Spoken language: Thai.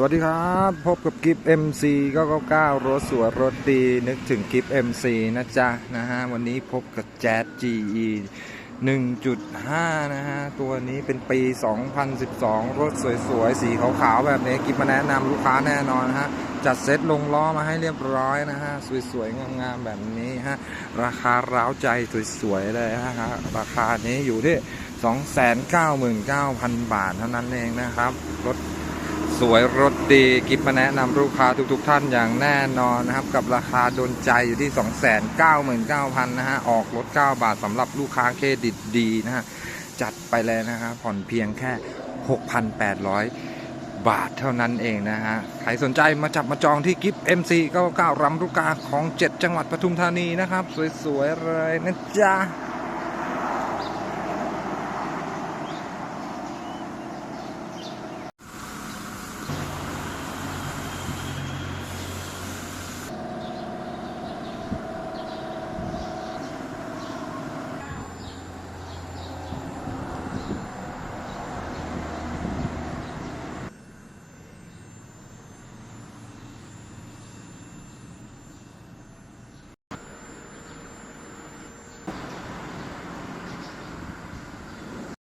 สวัสดีครับ พบกับกิฟต์ MC 999รถสวยรถดี นึกถึงกิฟต์ MC นะจ๊ะ นะฮะ วันนี้พบกับแจ๊ GE 1.5 นะฮะ ตัวนี้เป็นปี 2012 รถสวยๆ สีขาวๆ แบบนี้กิฟมาแนะนำลูกค้าแน่นอนนะฮะ จัดเซ็ตลงล้อมาให้เรียบร้อยนะฮะ สวยๆ งามๆ แบบนี้ฮะ ราคาร้าวใจสวยๆ เลยนะฮะ ราคานี้อยู่ที่ 299,000 บาทเท่านั้นเองนะครับ รถ สวยรถดีกิฟมาแนะนำลูกค้าทุกๆทท่านอย่างแน่นอนนะครับ กับราคาโดนใจอยู่ที่ 299,000 นะฮะ ออกรถ 9 บาทสำหรับลูกค้าเครดิตดีนะฮะ จัดไปเลยนะฮะผ่อนเพียงแค่ 6,800 บาทเท่านั้นเองนะฮะ ใครสนใจมาจับมาจองที่กิฟต์ MC 99รำลูกกาของ 7 จังหวัดปทุมธานีนะครับ สวยๆเลยนะจ๊ะ